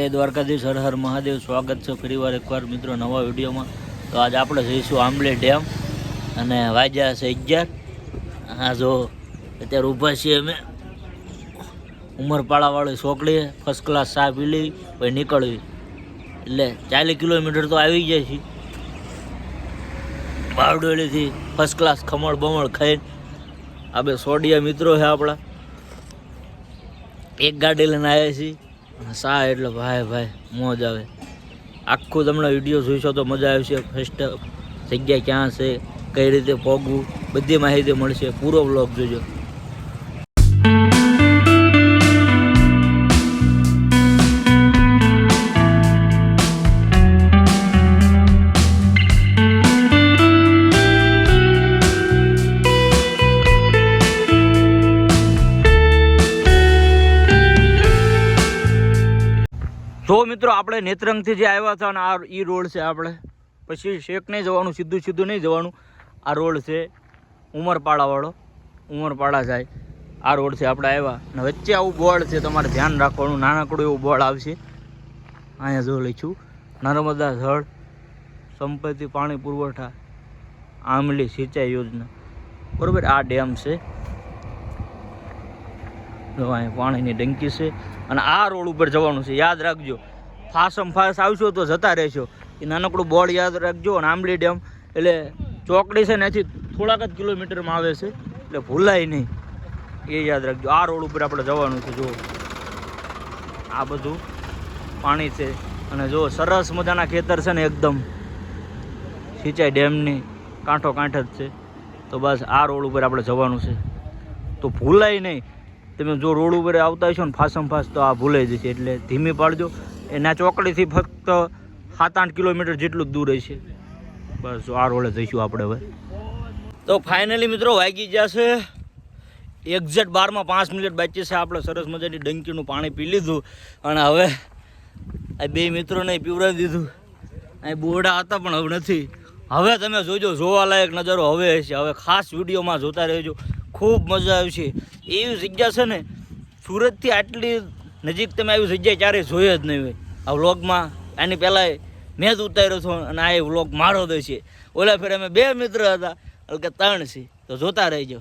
જય દ્વારકાધીશ, હર હર મહાદેવ. સ્વાગત છે ફરીવાર એકવાર મિત્રો નવા વિડીયોમાં. તો આજ આપણે જઈશું આંબલે ડેમ અને વાજ્યા છે અગિયાર. હા જો અત્યારે ઊભા છીએ અમે. ઉમરપાડાવાળી છોકડીએ ફર્સ્ટ ક્લાસ ચા પી લઈ, પછી નીકળવી. એટલે ચાલીસ કિલોમીટર તો આવી જાય છે બાવડોલીથી ફર્સ્ટ ક્લાસ ખમણ બમણ ખાઈને. આ બે સોડિયા મિત્રો છે આપણા. એક ગાડી લઈને આવ્યા છીએ. સા એટલે ભાઈ ભાઈ, મોજ આવે. આખું તમને વીડિયો જોઈશો તો મજા આવશે. ફર્સ્ટ જગ્યા ક્યાં છે, કઈ રીતે પોગવું, બધી માહિતી મળશે. પૂરો બ્લોગ જોજો. તો મિત્રો આપણે નેત્રંગથી જે આવ્યા હતા ને આ ઈ રોડ છે આપણે, પછી શેક નહીં જવાનું, સીધું સીધું નહીં જવાનું. આ રોડ છે ઉમરપાડાવાળો, ઉમરપાડા જાય આ રોડ છે આપણે આવ્યા. અને વચ્ચે આવું બોર્ડ છે, તમારે ધ્યાન રાખવાનું. નાનકડું એવું બોર્ડ આવશે. અહીંયા જો લઈશું નર્મદા જળ સંપત્તિ પાણી પુરવઠા આંબલી સિંચાઈ યોજના. બરાબર, આ ડેમ છે. જો અહીંયા પાણીની ડંકી છે. અને આ રોડ ઉપર જવાનું છે. યાદ રાખજો. ફાસમ ફાસ આવશો તો જતા રહેશો. એ નાનકડું બોર્ડ યાદ રાખજો અને આંબલી ડેમ. એટલે ચોકડી છે ને એથી થોડાક જ કિલોમીટરમાં આવે છે. એટલે ભૂલાય નહીં. એ યાદ રાખજો. આ રોડ ઉપર આપણે જવાનું છે. જો. આ બધું પાણી છે. અને જો સરસ મજાના ખેતર છે ને એકદમ. સિંચાઈ ડેમની કાંઠો કાંઠ જ છે. તો બસ આ રોડ ઉપર આપણે જવાનું છે. તો ભૂલાય નહીં. તમે જો રોડ ઉપર આવતા હશો ને ફાસમ ફાસ તો આ ભૂલાઈ જશે. એટલે ધીમી પાડજો. એના ચોકડીથી ફક્ત સાત આઠ કિલોમીટર જેટલું જ દૂર હશે. બસ, આ રોડે જઈશું આપણે હવે. તો ફાઇનલી મિત્રો વાગી જશે એક્ઝેક્ટ બારમાં પાંચ મિનિટ બાકી છે. આપણે સરસ મજાની ડંકીનું પાણી પી લીધું અને હવે આ બે મિત્રોને પીવડાવી દીધું. અહીં બોરડા હતા પણ હવે નથી. હવે તમે જોજો, જોવાલાયક નજારો હવે હશે. હવે ખાસ વિડીયોમાં જોતા રહેજો. ખૂબ મજા આવશે એવી જગ્યા છે ને, સુરતથી આટલી નજીક તમે આવી જગ્યાએ ક્યારેય જોઈ જ નહીં હોય. આ વ્લોગમાં આની પહેલાં મેં જ ઉતાર્યો છો અને આ વ્લોગ મારો જ છે. ઓલા ફેર અમે બે મિત્ર હતા કે ત્રણ છે. તો જોતા રહેજો.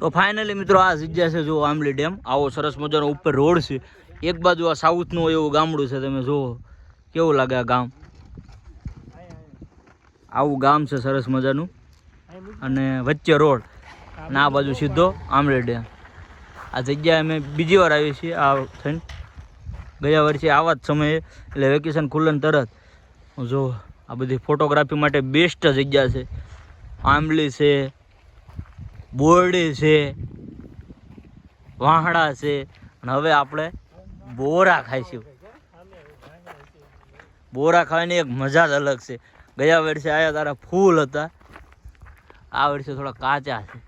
તો ફાઇનલી મિત્રો આ જગ્યા છે જો આંબલી ડેમ. આવો સરસ મજાનો ઉપર રોડ છે. એક બાજુ આ સાઉથનું એવું ગામડું છે તમે જુઓ. કેવું લાગે આ ગામ? આવું ગામ છે સરસ મજાનું. અને વચ્ચે રોડ. અને આ બાજુ સીધો આંબલી ડેમ. આ જગ્યાએ અમે બીજી વાર આવી છીએ આ થઈને. ગયા વર્ષે આવા જ સમયે, એટલે વેકેશન ખુલ્લન તરત. જો આ બધી ફોટોગ્રાફી માટે બેસ્ટ જગ્યા છે. આંબલી છે બોરડી છે વાહડા છે અને હવે આપણે બોરા ખાઈશું. બોરા ખાવાની એક મજા જ અલગ છે. ગયા વર્ષે આવ્યા તારા ફૂલ હતા. આ વર્ષે થોડા કાચા છે.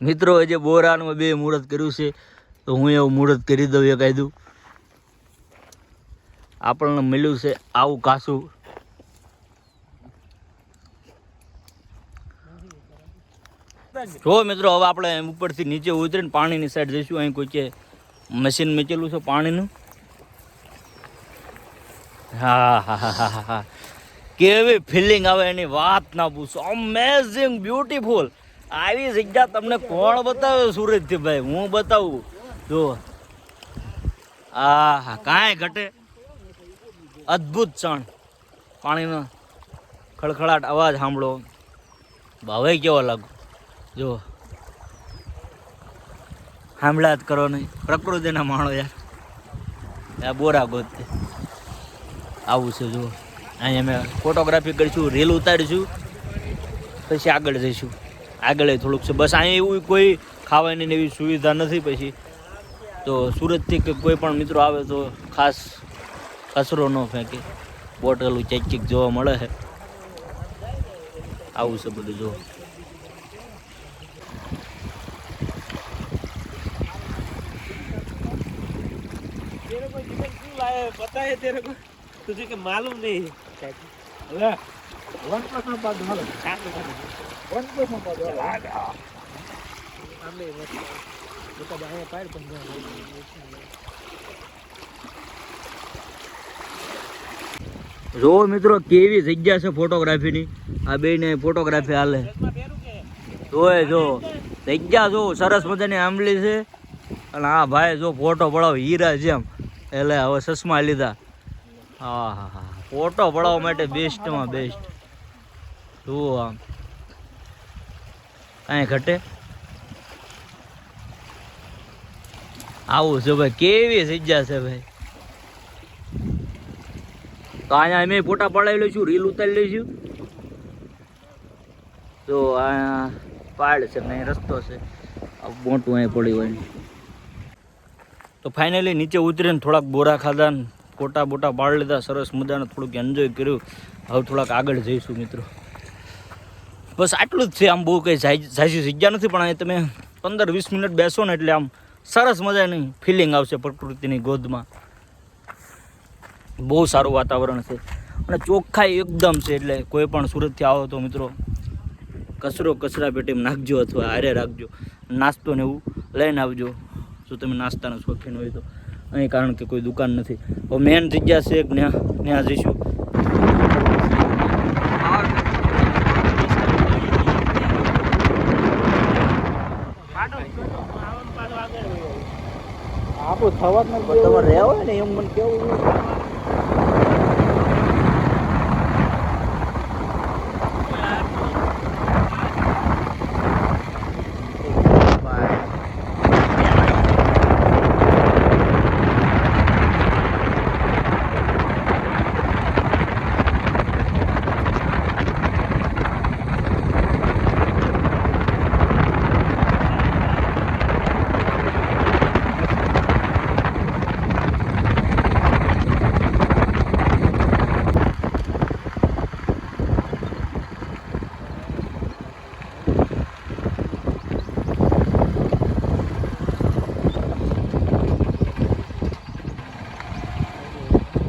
મિત્રો? જે બોરાનું બે મુહૂર્ત કર્યું છે તો હું એવું મુહૂર્ત કરી દઉં એ કાયદું આપણને મળ્યું છે આવું કાસું જો. મિત્રો, હવે આપણે ઉપરથી નીચે ઉતરીને પાણીની સાઈડ જઈશું. અહીં કોઈ કે મશીન મેચેલું છે પાણીનું. હા હા હા હા કેવી ફિલિંગ આવે એની વાત ના પૂછો. અમેઝિંગ બ્યુટીફુલ આવી જગ્યા તમને કોણ બતાવે સુરતથી ભાઈ હું બતાવું. જો. આ, હા, કાંઈ ઘટે. અદ્ભુત ક્ષણ. પાણીનો ખળખળાટ અવાજ સાંભળો. ભાવે કેવો લાગુ જો. સાંભળા જ કરો નહીં પ્રકૃતિના માણો યાર. આ બોરા ગોતે. આવું છે જો અહીંયા અમે ફોટોગ્રાફી કરીશું રીલ ઉતારીશું, પછી આગળ જઈશું. આગળ થોડુંક છે. બસ અહીં એવું કોઈ ખાવાની એવી સુવિધા નથી પછી. તો સુરતથી કે કોઈ પણ મિત્રો આવે તો ખાસ કચરો ન ફેંકે. બોટલું ચેક ચેક જોવા મળે છે. આવું છે બધું જો चिकन क्यों लाया है पता है तेरे को तुझे के मालूम नहीं है अरे वन परसेंट बात मालूम वन परसेंट बात सामने मत बेटा बाहर पैर बंद જો મિત્રો કેવી જગ્યા છે ફોટોગ્રાફીની આ બેને ફોટોગ્રાફી હાલે જોય જો જગ્યા જો સરસ મજાની આંબલી છે અને આ ભાઈ જો ફોટો પડાવ હીરા જેમ એટલે હવે ચશ્મા લીધા. હા હા હા ફોટો પડાવવા માટે બેસ્ટમાં બેસ્ટ જુઓ આમ. કાંઈ ઘટે? આવું છે ભાઈ, કેવી સજ્જા છે ભાઈ. તો અહીંયા અમે ફોટા પડાવી લઈશું રીલ ઉતારી લઈશું તો આ પાડ છે, ને રસ્તો છે. મોટું અહીં પડ્યું હોય. તો ફાઇનલી નીચે ઉતરીને થોડાક બોરા ખાધા ફોટા બોટા પાડ લીધા, સરસ મજાને થોડુંક એન્જોય કર્યું. હવે થોડાક આગળ જઈશું મિત્રો. બસ આટલું જ છે, આમ બહુ કંઈ ઝાઝી જગ્યા નથી, પણ અહીં તમે પંદર વીસ મિનિટ બેસો ને એટલે આમ સરસ મજાની ફિલિંગ આવશે પ્રકૃતિની ગોદમાં. બહુ સારું વાતાવરણ છે. અને ચોખ્ખાઈ એકદમ છે એટલે કોઈ પણ સુરતથી આવો તો મિત્રો કચરો કચરા પેટીમાં નાખજો અથવા હારે રાખજો. નાસ્તો ને એવું લઈને આવજો. જો તમે નાસ્તાના શોખીન હોય તો. અહીં કારણ કે કોઈ દુકાન નથી. હવે મેન જગ્યા છે ત્યાં ત્યાં જઈશું. તમારે રહેવા હોય ને એમ મને કેવું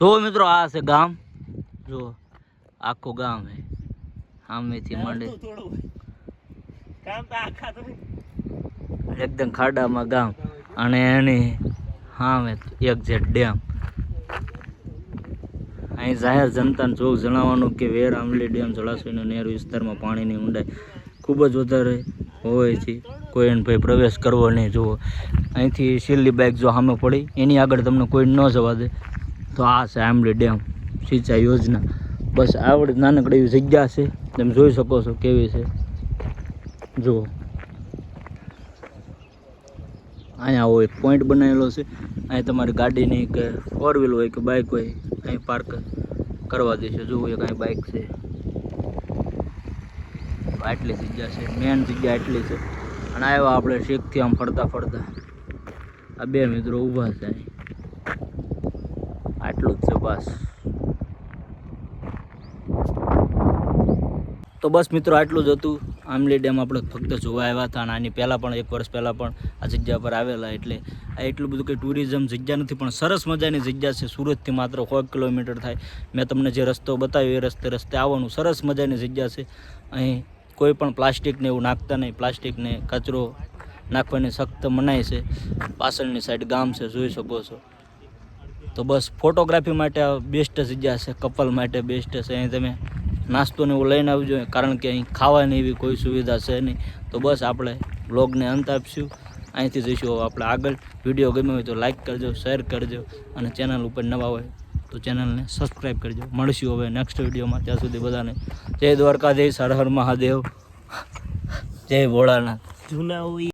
જો મિત્રો આ છે ગામ. જો આખું ગામ હે. સામેથી માંડે. કામ તો આખા તો એકદમ ખાડામાં ગામ. અને એની સામે એક છે ડેમ. અહીં જાહેર જનતાને જોગ જણાવવાનું કે વેર આંબલી ડેમ જળાશયના નેર વિસ્તારમાં પાણીની ઊંડાઈ ખૂબ જ વધારે હોય છે. કોઈ ભાઈ પ્રવેશ કરવો નહીં જુઓ. અહીંથી છેલ્લી બાઇક જો સામે પડી એની આગળ તમને કોઈ ન જવા દે. તો આ છે આંબલી ડેમ, સિંચાઈ યોજના. બસ આવડી નાનકડી એવી જગ્યા છે, તમે જોઈ શકો છો કેવી છે. જુઓ. અહીંયા એક પોઈન્ટ બનાવેલો છે. અહીં તમારી ગાડીની કે ફોર વ્હીલ હોય કે બાઇક હોય, અહીં પાર્ક કરવા દેશે. જુઓ એક અહીં બાઇક છે. આટલી જગ્યા છે મેન જગ્યા આટલી છે. અને આવ્યા આપણે શીખથી આમ ફરતા ફરતા. આ બે મિત્રો ઊભા છે છે બસ. તો બસ મિત્રો, આટલું જ હતું. આમલી ડેમ આપણે ફક્ત જોવા આવ્યા હતા અને આની પહેલાં પણ, એક વર્ષ પહેલાં પણ આ જગ્યા પર આવેલા. એટલે આ એટલું બધું કંઈ ટુરિઝમ જગ્યા નથી, પણ સરસ મજાની જગ્યા છે. સુરતથી માત્ર સો કિલોમીટર થાય. મેં તમને જે રસ્તો બતાવ્યો, એ રસ્તે રસ્તે આવવાનું સરસ મજાની જગ્યા છે. અહીં કોઈ પણ પ્લાસ્ટિકને એવું નાખતા નહીં. પ્લાસ્ટિકને કચરો નાખવાની સખ્ત મનાય છે. પાછળની સાઈડ ગામ છે, જોઈ શકો છો. તો બસ ફોટોગ્રાફી માટે બેસ્ટ જગ્યા છે, કપલ માટે બેસ્ટ છે. અહીં તમે નાસ્તો ને એવું લઈને આવજો, કારણ કે અહીં ખાવાની એવી કોઈ સુવિધા છે નહીં. તો બસ આપણે બ્લોગને અંત આપીશું. અહીંથી જઈશું હવે આપણે આગળ. વીડિયો ગમ્યો હોય તો લાઇક કરજો શેર કરજો અને ચેનલ ઉપર નવા હોય તો ચેનલને સબસ્ક્રાઈબ કરજો. મળશું હવે નેક્સ્ટ વિડીયોમાં ત્યાં સુધી બધાને જય દ્વારકાધીશ, હર હર મહાદેવ. જય ભોળાનાથ. જૂના